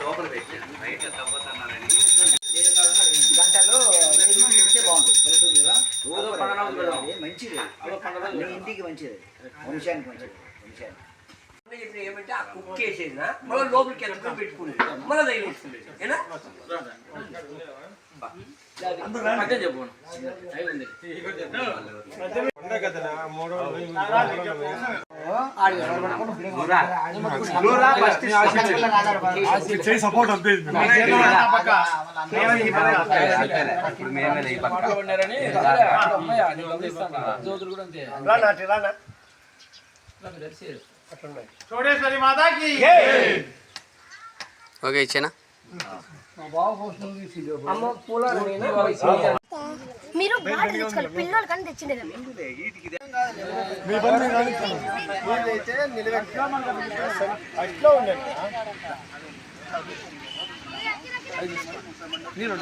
లోపల పెట్టాను బయట తవ్వుతున్నారని. గంటలో చేస్తే బాగుంటుంది. మంచిది. మీ ఇంటికి మంచిది. వంశానికి మంచిది. వంశానికి. ఇప్పుడు ఏమంటే ఆ కుక్ వేసేసిన మళ్ళీ లోపలికి వెళ్ళి పెట్టుకునేది. మళ్ళీ తగిలిస్తుంది ఏనా పక్కన చెప్పు అయి ఉంది సపోర్ట్ అంతే ఇప్పుడు మేమే ఈ పక్క జ్యోతులు కూడా అంతే చోడేశ్వరి మాతాకి ఓకే ఇచ్చేనా? మీరు పిల్లలు కానీ తెచ్చిండేది మీ పని మీరు అట్లా ఉండండి తెలుగు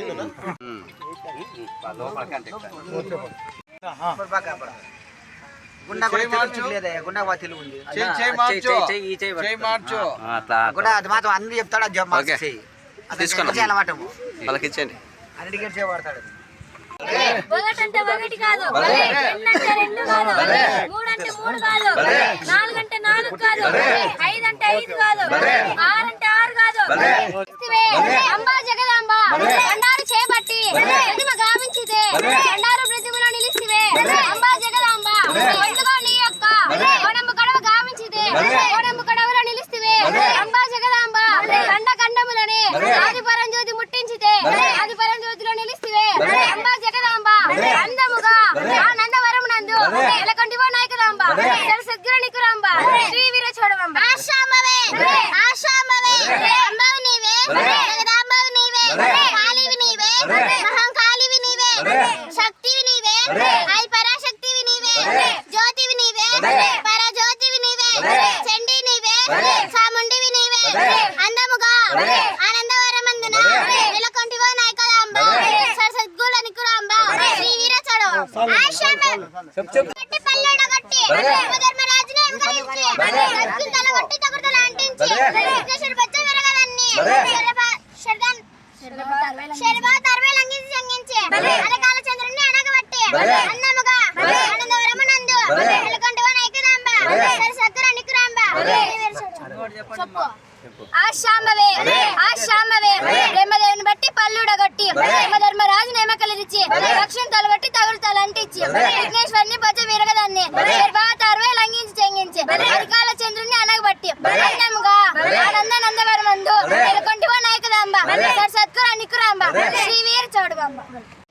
లేదా గుండా గుండా అది మాత్రం అన్ని చెప్తాడు తీసుకున్నా. అలవాటు వాళ్ళకి ఇచ్చేయండి అన్నిటికీ చేయబడతాడు ఒకటి అంటే ఒకటి కాదు. రెండు అంటే రెండు కాదు. మూడు అంటే మూడు కాదు. నాలుగు అంటే నాలుగు కాదు. ఐదు అంటే ఐదు కాదు. ఆరు అంటే ఆరు కాదు. అంబా జగదాంబ. బండారు చేపట్టి. ప్రతిమ గావించితే బండారు ప్రతిమలో నిలిసివే అంబా జగదాంబ ఎందుకో నీ యొక్క కోడంబు కడవ గావించితే కోడంబు కడవలో నిలిసివే అంబా జగదాంబ కండ కండములని శర్బాత్ అరవై లంఘించి సంగించి అలకాల చంద్రుణ్ణి అనగబట్టి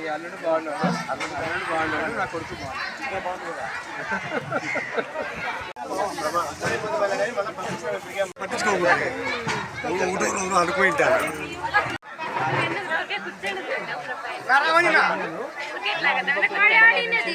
నీ అల్లుడు బాగున్నాడు. అల్లుడు అల్లుడు బాగున్నాడు. నా కొడుకు బాగున్నాడు. పట్టించుకోకూడదు అయినది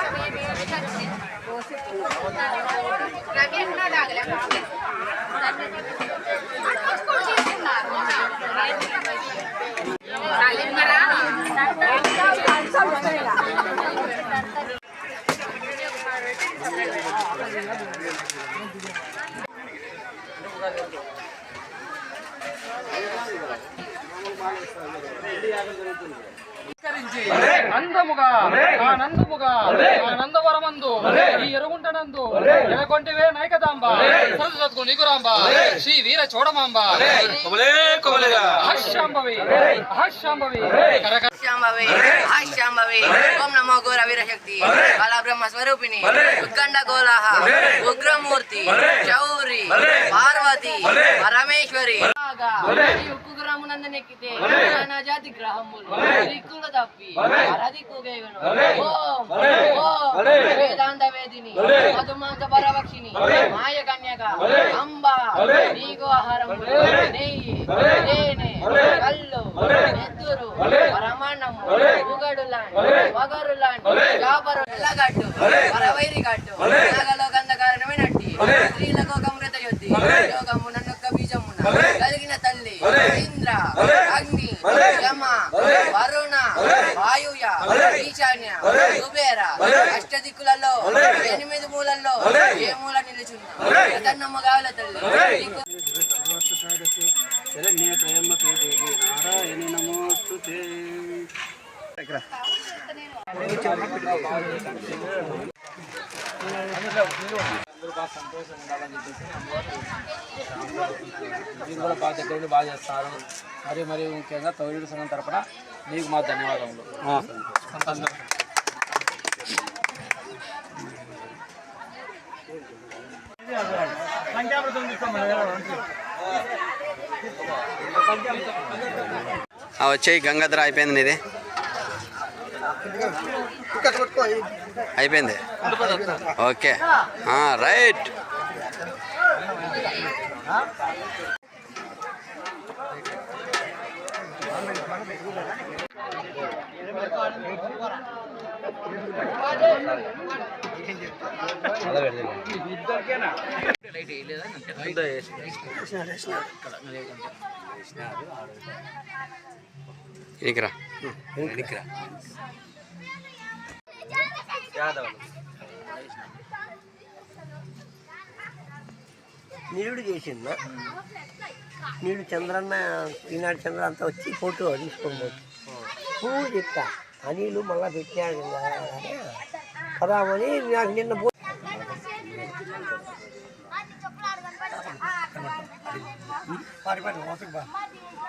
Gracias. ఆనందముగా ఆనందవరమందు ఈ ఎరుగుంటనందు ఎనకొంటివే నైకదాంబ సరస్వతకు నిగురాంబ శ్రీ వీర చోడమాంబ. హర్షాంబవి హర్షాంబవి. కరక శాంభవి శాంభవి ఓం నమో ఘోర వీరశక్తి. కళా బ్రహ్మ స్వరూపిణి. ఉత్కండ గోలాహ ఉగ్రమూర్తి. చౌరి. పార్వతి. పరమేశ్వరి. ఈ ఉక్కు గ్రామునందనెక్కితే నానా జాతి గ్రహములు. దిక్కులు తప్పి అరదిక్కు గేవెను. ఓం. ఓం. వేదాంత వేదిని మధుమాంస పరవక్షిణి మాయ కన్యక అంబ. నీకు ఆహారం నెయ్యి. తేనె. కళ్ళు. నెత్తురు. పరమాన్నము ఉగడు లాంటి వగరు లాంటి చాపరు ఎల్లగట్టు. పరవైరి గట్టు నాగలో గంధకారణమైనట్టి స్త్రీలకు ఒక అమృత యుద్ధి బీజమున కలిగిన తల్లి ఇంద్ర అగ్ని యమ వరుణ వాయుయ ఈశాన్య కుబేర అష్టదిక్కులలో ఎనిమిది మూలల్లో ఏ మూల నిలుచున్నా గావుల తల్లి. అందరూ బాగా సంతోషం ఉండాలని చెప్పేసి మీరు కూడా బాగా దగ్గర బాగా చేస్తారు మరియు మరియు ముఖ్యంగా తొలి సంఘం తరపున మీకు మా ధన్యవాదములు సంతోషం గంగాధర అయిపోయింది నీది అయిపోయింది. ఓకే. రైట్. ఇక్కడ ఇక్కడ ఇక్కరా నీరుడు చేసిందా? నీడు చంద్రన్న ఈనాడు చంద్ర అంతా వచ్చి ఫోటో తీసుకోబోతు పువ్వు చెప్తా అనిలు మళ్ళా పెట్టాడు కదామని నాకు నిన్న పో- పారి పారి మోతకు బా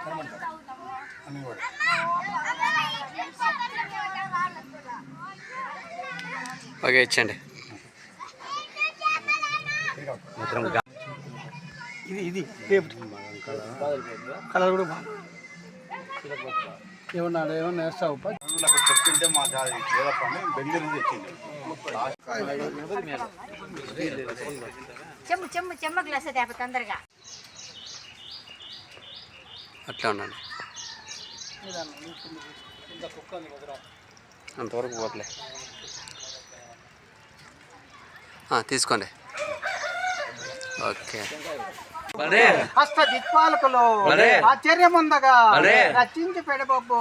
కనబడతాడు అన్ని కూడా ఓకే ఇచ్చండి ఇది ఇది కలర్ కూడా బాగా ఏమన్నా ఏమన్నా వేస్తావు చెప్తుంటే మా బెంగళూరు తెచ్చింది చెమ్ము చెమ్ము చెమ్మ గ్లాస్ తేప తొందరగా. అట్లా ఉండండి. అంతవరకు పోట్లే తీసుకోండి. ఓకే. హస్త దిక్పాలకులు ఆశ్చర్యముందగా. రచించి పెడబొబ్బు.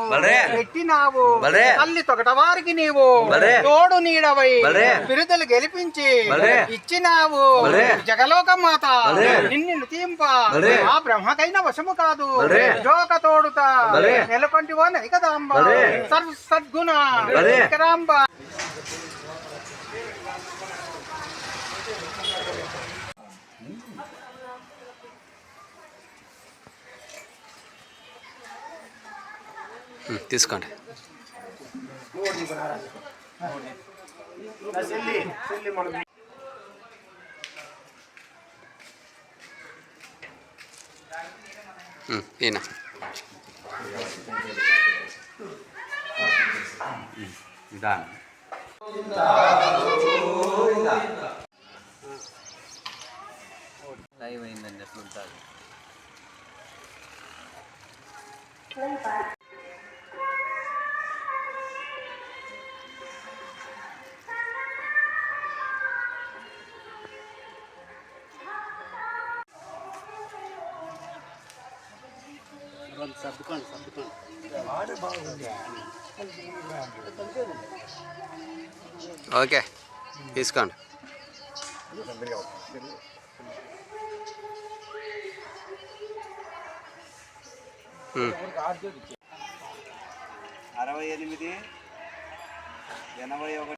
పెట్టినావు. తల్లి తొగట వారికి నీవు తోడు నీడవై బిరుదులు గెలిపించి ఇచ్చినావు. జగలోక మాత నిన్ను తీంప. ఆ బ్రహ్మకైన వశము కాదు. జోక తోడుత. నెలకొంటివో నైకదాంబ సర్వ సద్గుణ. తీసుకోండి. ఈయన. విధానం లైవ్ అయిందండి ఎట్లుంటుంది ఓకే తీసుకోండి ఉమ్. అరవై ఎనిమిది ఎనభై ఒకటి.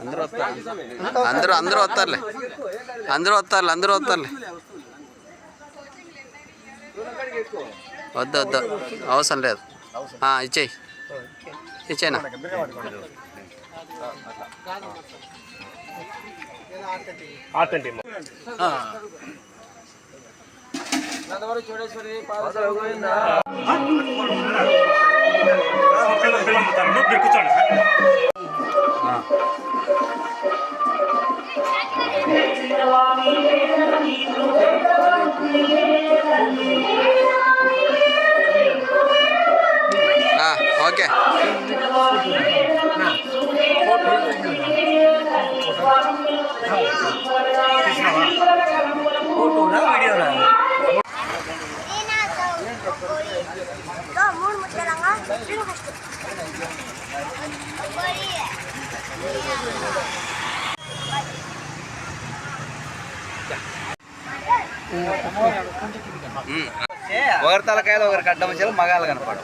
అందరూ వస్తారు. అందరూ అందరూ వస్తారులే. అందరూ వస్తారు అందరూ వస్తారులే. వద్దు వద్దు. అవసరం లేదు. ఆ, ఇచ్చేయి. ఇచ్చేనా నందవరం చోడేశ్వరి పాద పిల్లలు పిల్లలు అమ్ముతారు మీరు కూర్చోండి ఆ, ఓకే ఫోటోనా వీడియోనా మూడు ముద్దలంగా ఫస్ట్ ఒకరి తలకాయలు ఒకరికి అడ్డం వచ్చేలా మగాలు కనపడు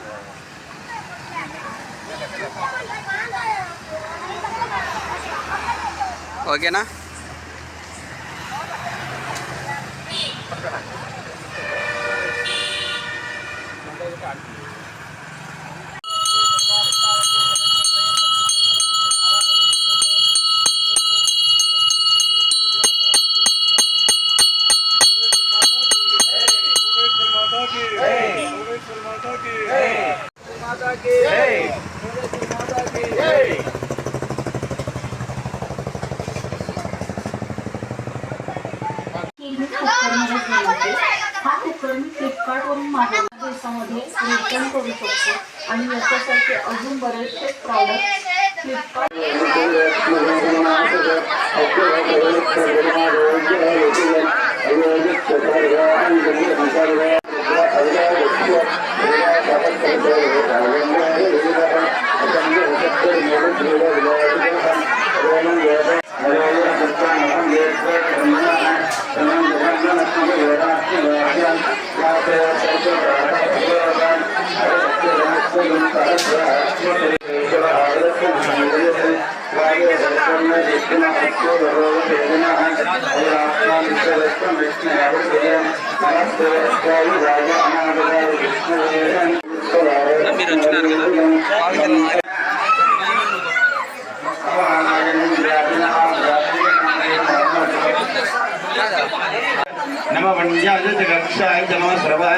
ఓకేనా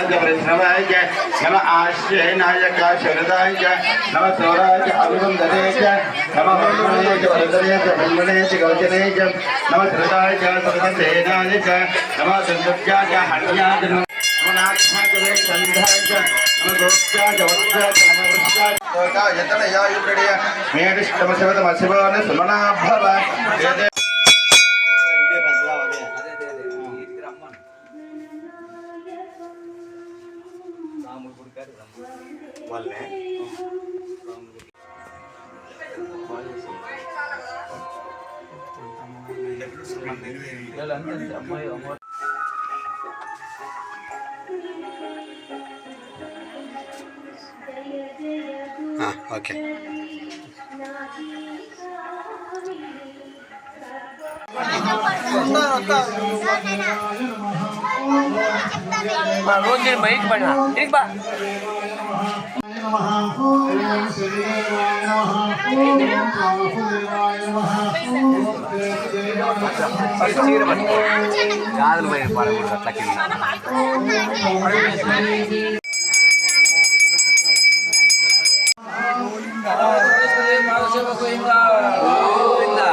च परिश्रवाय च, नम आश्रयनाय च, शरदाय च, नम सौराय च अभिवन्दने च, नम ब्रह्मणे च, वरदने च ब्रह्मणे च, गौचने च, नम श्रदाय च सर्वसेनाय च, नम दुर्गत्या च, हन्याय च नम नाक्षाय च वैसन्धाय च వీళ్ళందరి అమ్మాయి అమ్మాయి ఓకే రోజు నేను బయటకు పడినా తిరిగి బా గాజులు పోయి పడకూడదు అట్లా కింద పాదసేవ గోవిందా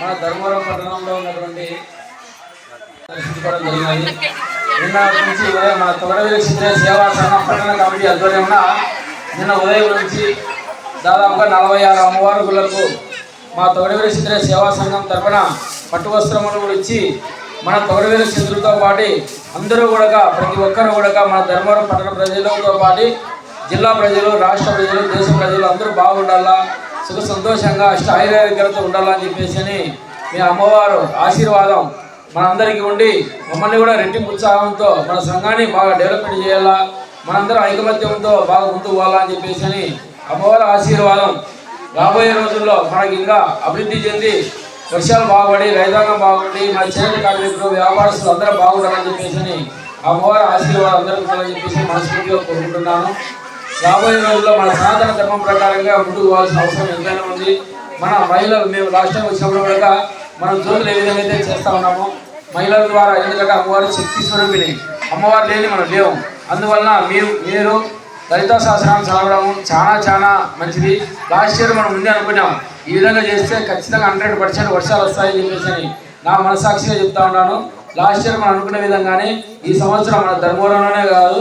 మన ధర్మవరం పట్టణంలో ఉన్నటువంటి దర్శించుకోవడం జరిగినది నిన్న నుంచి ఉదయం మన తొగడవేలి క్షత్రియ సేవా సంఘం పట్టణ కమిటీ ఆధ్వర్యంలో నిన్న ఉదయం నుంచి దాదాపుగా నలభై ఆరు అమ్మవారులకు మా తొగడవేలి క్షత్రియ సేవా సంఘం తరఫున పట్టు వస్త్రములు కూడా ఇచ్చి మన తొగడవేలి చంద్రులతో పాటు అందరూ కూడా ప్రతి ఒక్కరూ కూడా మన ధర్మవరం పట్టణ ప్రజలతో పాటు జిల్లా ప్రజలు రాష్ట్ర ప్రజలు దేశ ప్రజలు అందరూ బాగుండాలా సుఖ సంతోషంగా అష్ట ఐరారోగ్యాలతో ఉండాలని చెప్పేసి అని మీ అమ్మవారు ఆశీర్వాదం మనందరికీ ఉండి మమ్మల్ని కూడా రెట్టింపు ఉత్సాహంతో మన సంఘాన్ని బాగా డెవలప్మెంట్ చేయాలా మనందరం ఐకమత్యంతో బాగా ముందుకు పోవాలని చెప్పేసి అని అమ్మవారి ఆశీర్వాదం రాబోయే రోజుల్లో మనకి ఇంకా అభివృద్ధి చెంది వర్షాలు బాగుపడి రైతాంగం బాగుండి మన చేనేత కార్మికులు వ్యాపారస్తులు అందరూ బాగుండాలని చెప్పేసి అని అమ్మవారి ఆశీర్వాదం అందరికీ ఉండాలని చెప్పేసి మనస్ఫూర్తిగా కోరుకుంటున్నాను. రాబోయే రోజుల్లో మన సనాతన ధర్మం ప్రకారంగా ముందుకు పోవాల్సిన అవసరం ఎంతైనా ఉంది. మన మహిళలు మేము రాష్ట్రం వచ్చినప్పుడు కూడా మనం జోతులు ఏ విధంగా అయితే చేస్తూ ఉన్నామో మహిళల ద్వారా ఎందుకంటే అమ్మవారి శక్తి స్వరూపిణి. అమ్మవారు లేని మనం లేవు. అందువలన మీరు మీరు లలితా శాస్త్రాన్ని చదవడం చాలా చాలా మంచిది. లాస్ట్ ఇయర్ మనం ముందే అనుకున్నాం. ఈ విధంగా చేస్తే ఖచ్చితంగా హండ్రెడ్ పర్సెంట్ వర్షాలు వస్తాయని చెప్పేసి నా మనసాక్షిగా చెప్తా ఉన్నాను. లాస్ట్ ఇయర్ మనం అనుకున్న విధంగానే ఈ సంవత్సరం మన ధర్మవరంలోనే కాదు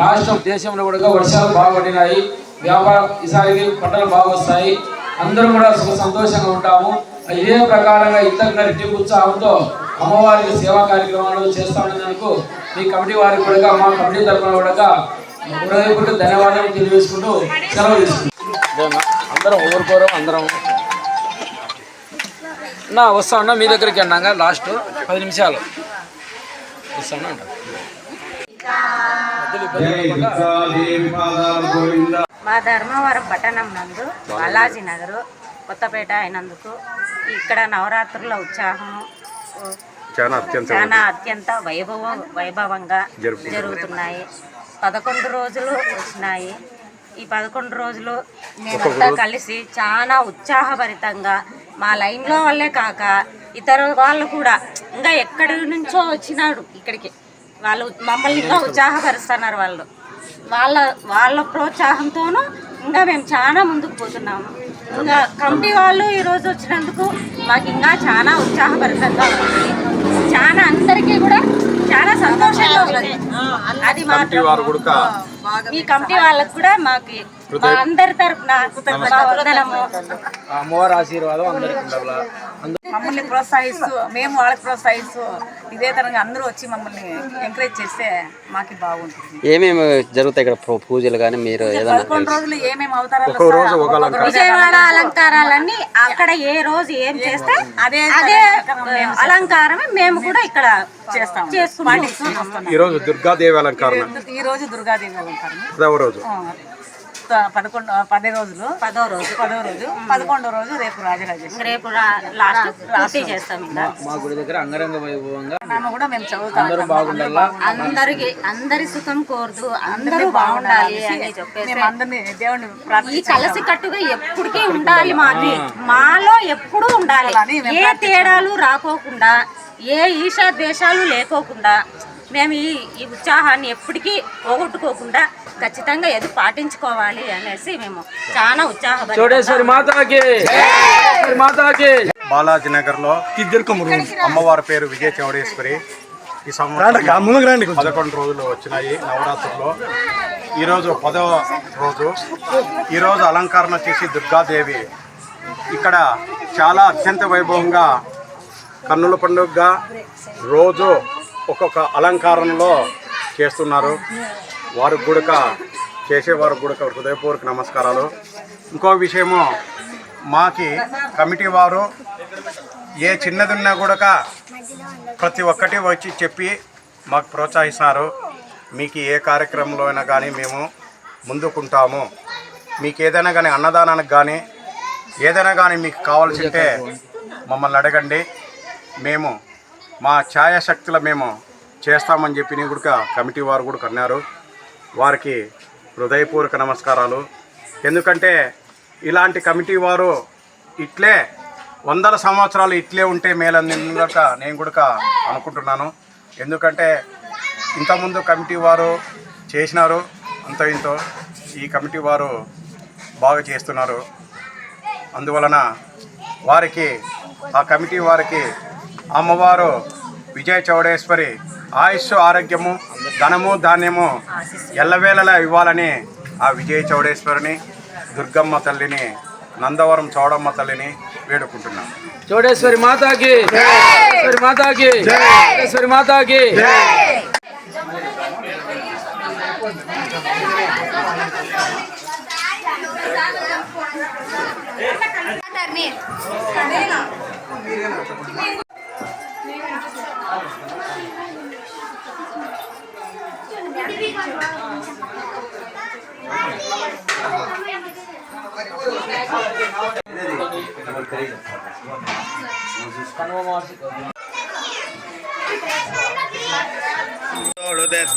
రాష్ట్రం దేశంలో కూడా వర్షాలు బాగా పడినాయి. వ్యాపారం ఈసారికి పంటలు బాగా వస్తాయి. అందరూ కూడా సుఖ సంతోషంగా ఉంటాము. ఇదే ప్రకారంగా ఇంతకు రెట్టింపు ఉత్సాహంతో అమ్మవారికి సేవా కార్యక్రమాలు చేస్తా ఉన్నందుకు మీ కమిటీ వారికి కూడా మా కమిటీ తరఫున కూడా హృదయపూర్వక ధన్యవాదాలు తెలియజేసుకుంటూ సెలవు తీసుకుంటాం అందరం ఊరుకోరం అందరం. నా వస్తా ఉన్నా మీ దగ్గరికి అన్నాగా లాస్ట్ పది నిమిషాలు. వస్తాను మా ధర్మవరం పట్టణం నందు బాలాజీ నగరు కొత్తపేట అయినందుకు ఇక్కడ నవరాత్రుల ఉత్సాహము చాలా అత్యంత వైభవ వైభవంగా జరుగుతున్నాయి. పదకొండు రోజులు వచ్చినాయి. ఈ పదకొండు రోజులు మేమంతా కలిసి చాలా ఉత్సాహభరితంగా మా లైన్లో వాళ్ళే కాక ఇతర వాళ్ళు కూడా ఇంకా ఎక్కడి నుంచో వచ్చినాడు ఇక్కడికి. వాళ్ళు మమ్మల్ని ఇంకా ఉత్సాహపరుస్తున్నారు వాళ్ళు. వాళ్ళ వాళ్ళ ప్రోత్సాహంతోనూ ఇంకా మేము చాలా ముందుకు పోతున్నాము. ఇంకా కమిటీ వాళ్ళు ఈరోజు వచ్చినందుకు మాకు ఇంకా చాలా ఉత్సాహభరితంగా ఉంది. చాలా అందరికీ కూడా చాలా సంతోషంగా ఉంది అది మాత్రం ఈ కమిటీ వాళ్ళకు కూడా మాకు మా అందరి మా ఆ అమ్మవారి ఆశీర్వాదం మమ్మల్ని ప్రోత్సహిస్తూ మేము వాళ్ళకి ప్రోత్సహిస్తూ ఇదే తరంగా అందరూ వచ్చి మమ్మల్ని ఎంకరేజ్ చేస్తే మాకు బాగుంటుంది. ఏమేమి జరుగుతాయి ఇక్కడ పూజలు కానీ మీరు ఏదైనా పదకొండు రోజులు ఏమేమి అవతారాలు విజయవాడ అలంకారాలన్నీ అక్కడ ఏ రోజు ఏం చేస్తే అదే అదే అలంకారమే మేము కూడా ఇక్కడ చేస్తాం. చేసుకుంటాం. ఈరోజు దుర్గాదేవి అలంకరణ ఈ రోజు దుర్గాదేవి అలంకారం రోజు. పదకొండు పది రోజులు. పదో రోజు. పదో రోజు. పదకొండో రోజు రేపు రాజరాజేశ్వరి. రేపు లాస్ట్ పూర్తి చేస్తాం ఇంకా. మా గుడి దగ్గర అంగరంగ వైభవంగా కూడా మేము చదువుతాం. అందరికి అందరి సుఖం కోరుతూ అందరూ బాగుండాలి అని చెప్పేసి అందరినీ దేవుడిని ఈ కలిసి కట్టుగా ఎప్పటికీ ఉండాలి మాది. మాలో ఎప్పుడూ ఉండాలి. ఏ తేడాలు రాకోకుండా ఏ ఈశా దేశాలు లేకోకుండా మేము ఈ ఈ ఉత్సాహాన్ని ఎప్పటికీ పోగొట్టుకోకుండా ఖచ్చితంగా ఎది పాటించుకోవాలి అనేసి మేము చాలా మాతాకి. బాలాజీ నగర్లో అమ్మవారి పేరు విజయ చౌడేశ్వరి. ఈ సంవత్సరం పదకొండు రోజులు వచ్చినాయి నవరాత్రుల్లో. ఈరోజు పదవ రోజు. ఈరోజు అలంకరణ చేసి దుర్గాదేవి. ఇక్కడ చాలా అత్యంత వైభవంగా కన్నుల పండుగగా రోజు ఒక్కొక్క అలంకారంలో చేస్తున్నారు. వారికి గుడక చేసేవారు గుడక హృదయపూర్వక నమస్కారాలు. ఇంకో విషయము మాకి కమిటీ వారు ఏ చిన్నదున్నా కూడా ప్రతి ఒక్కటి వచ్చి చెప్పి మాకు ప్రోత్సహిస్తున్నారు మీకు ఏ కార్యక్రమంలో అయినా కానీ మేము ముందుకుంటాము. మీకు ఏదైనా కానీ అన్నదానానికి కానీ ఏదైనా కానీ మీకు కావాల్సి ఉంటే మమ్మల్ని అడగండి. మేము మా ఛాయాశక్తుల మేము చేస్తామని చెప్పి కూడా కమిటీ వారు కూడా అన్నారు వారికి హృదయపూర్వక నమస్కారాలు. ఎందుకంటే ఇలాంటి కమిటీ వారు ఇట్లే వందల సంవత్సరాలు ఇట్లే ఉంటే మేలందినక నేను కూడా అనుకుంటున్నాను. ఎందుకంటే ఇంతకుముందు కమిటీ వారు చేసినారు అంత ఇంతో ఈ కమిటీ వారు బాగా చేస్తున్నారు. అందువలన వారికి ఆ కమిటీ వారికి అమ్మవారు విజయ చౌడేశ్వరి ఆయుష్ ఆరోగ్యము ధనము ధాన్యము ఎల్లవేళలా ఇవ్వాలని ఆ విజయ చౌడేశ్వరిని దుర్గమ్మ తల్లిని నందవరం చౌడమ్మ తల్లిని వేడుకుంటున్నాం చోడేశ్వరి మాతాకి చోడేశ్వరి మాతాకి చోడేశ్వరి మాతాకి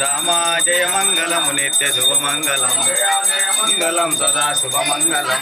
దామా జయ మంగళము నిత్య శుభమంగళం మంగళం. సదా శుభమంగళం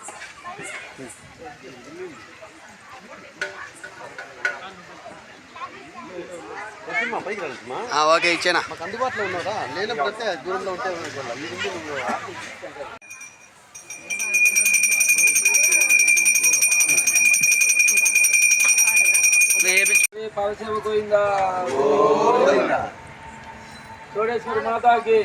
ఓకే ఇచ్చేనా? అందుబాటులో ఉన్నారా లేనప్పుడైతే దూరంలో ఉంటే పాలసేవ గోవిందా చోడేశ్వరి మాతాకి.